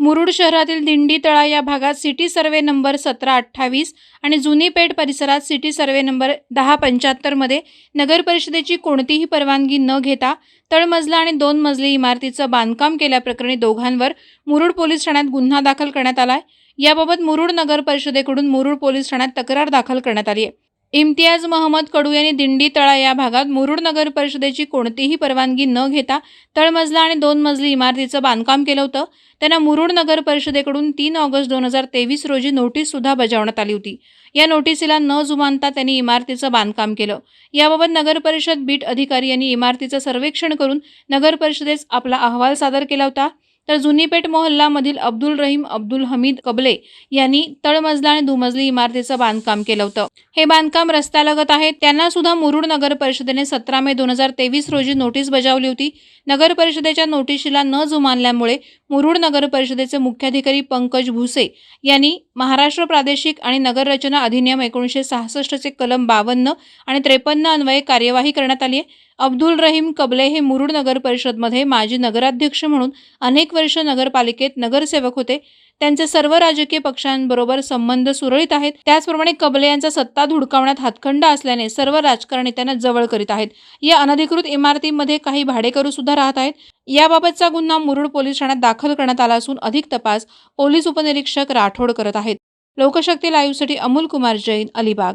मुरुड शहरातील दिंडी तळा या भागात सिटी सर्वे नंबर सतरा अठ्ठावीस आणि जुनी पेठ परिसरात सिटी सर्वे नंबर दहा पंच्याहत्तरमध्ये नगर परिषदेची कोणतीही परवानगी न घेता तळमजला आणि दोन मजली इमारतीचं बांधकाम केल्याप्रकरणी दोघांवर मुरुड पोलीस ठाण्यात गुन्हा दाखल करण्यात आलाय. याबाबत मुरुड नगर परिषदेकडून मुरुड पोलीस ठाण्यात तक्रार दाखल करण्यात आली आहे. इम्तियाज महम्मद कडू यांनी दिंडी तळा या भागात मुरुड नगर परिषदेची कोणतीही परवानगी न घेता तळमजला आणि दोन मजली इमारतीचं बांधकाम केलं होतं. त्यांना मुरुड नगर परिषदेकडून तीन ऑगस्ट दोन हजार तेवीस रोजी नोटीस सुद्धा बजावण्यात आली होती. या नोटिसीला न जुमानता त्यांनी इमारतीचं बांधकाम केलं. याबाबत नगर परिषद बीट अधिकारी यांनी इमारतीचं सर्वेक्षण करून नगर परिषदेस आपला अहवाल सादर केला होता. तर जुनीपेठ मोहल्लामधील अब्दुल रहीम अब्दुल हमीद कबले यांनी तळमजला आणि दुमजली इमारतीचं बांधकाम केलं होतं. हे बांधकाम रस्त्यालगत आहे. त्यांना सुद्धा मुरुड नगर परिषदेने सतरा मे दोन हजार तेवीस रोजी नोटीस बजावली होती. नगर परिषदेच्या नोटिशीला न जुमानल्यामुळे मुरुड नगर परिषदेचे मुख्याधिकारी पंकज भुसे यांनी महाराष्ट्र प्रादेशिक आणि नगर रचना अधिनियम एकोणीसशे सहासष्टचे कलम बावन्न आणि त्रेपन्न अन्वये कार्यवाही करण्यात आली आहे. अब्दुल रहीम कबले हे मुरुड नगर परिषदमध्ये माजी नगराध्यक्ष म्हणून अनेक वर्ष नगरपालिकेत नगरसेवक होते. त्यांचे सर्व राजकीय पक्षांबरोबर संबंध सुरळीत आहेत. त्याचप्रमाणे कबले यांचा सत्ता धुडकावण्यात हातखंडा असल्याने सर्व राजकारणी त्यांना जवळ करीत आहेत. या अनधिकृत इमारतीमध्ये काही भाडेकरू सुद्धा राहत आहेत. याबाबतचा गुन्हा मुरुड पोलीस ठाण्यात दाखल करण्यात आला असून अधिक तपास पोलीस उपनिरीक्षक राठोड करत आहेत. लोकशक्ती लाईव्हसाठी अमोल कुमार जैन अलिबाग.